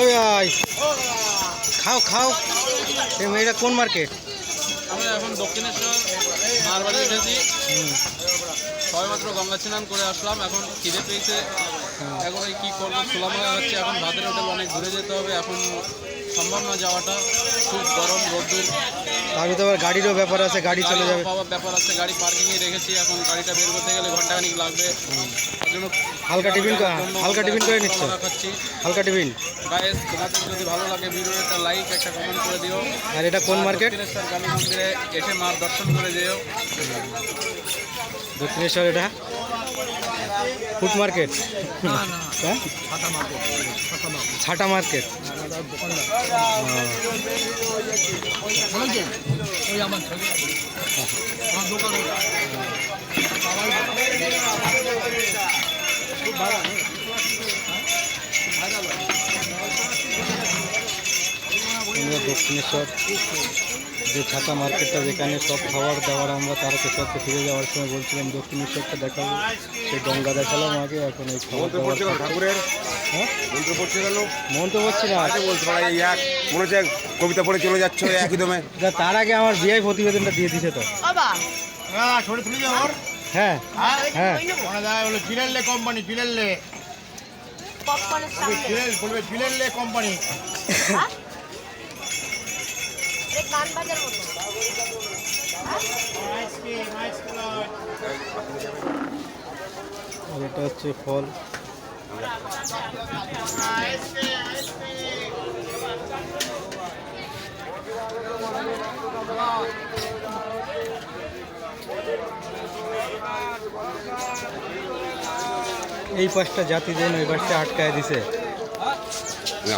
ওই খাও খাও। এই মেয়েটা কোন মার্কেট আমরা এখন দক্ষিণেশ্বর মারবাড়ি এসেছি। সবেমাত্র গঙ্গা স্নান করে আসলাম। এখন খিদে পেয়েছে। এখন এই কী করব? খোলা মারা হচ্ছে এখন ভাতের হোটেল অনেক ঘুরে যেতে হবে এখন সম্ভব না যাওয়াটা। খুব গরম রোদ্দুর। আমি তো আবার গাড়িরও ব্যাপার আছে গাড়ি চলে যাবে। পাওয়ার ব্যাপার আছে গাড়ি পার্কিংয়ে রেখেছি এখন গাড়িটা বের করতে গেলে ঘন্টাখানিক লাগবে। তার জন্য হালকা টিফিন হালকা টিফিন করে নিচ্ছ? হালকা টিফিন? গায়েস তোমাদের যদি ভালো লাগে ভিডিও একটা লাইক একটা কমেন্ট করে দিও। আর এটা কোন মার্কেট দক্ষিণেশ্বর মন্দিরে এসে মার দর্শন করে যেও। দক্ষিণেশ্বর এটা? ফুড মার্কেট হ্যাঁ ছাটা মার্কেট আমরা দক্ষিণেশ্বর যে ছাতা মার্কেটটা যেখানে সব খাবার দাবার আমরা তারকেশ্বরকে ফিরে যাওয়ার সময় বলছিলাম দক্ষিণেশ্বরটা দেখাবো। সেই গঙ্গা দেখালাম আগে এখন এই খাবার দাবার ঠাকুরের? হ্যাঁ? মন্ত্র পড়ছে গেল তো বলছি না? আগে বলতে পারা এই এক মনে হচ্ছে কবিতা পড়ে চলে যাচ্ছে ওই একই দমে। তার আগে আমার বিআই প্রতিবেদনটা দিয়ে দিছে তো। হ্যাঁ হ্যাঁ। হ্যাঁ কোম্পানি বলবে কোম্পানি। হ্যাঁ? এটা গান বাজার মতো আর এটা হচ্ছে ফল এই পাশটা জাতি দেন ওই পাশটা আটকায় দিছে না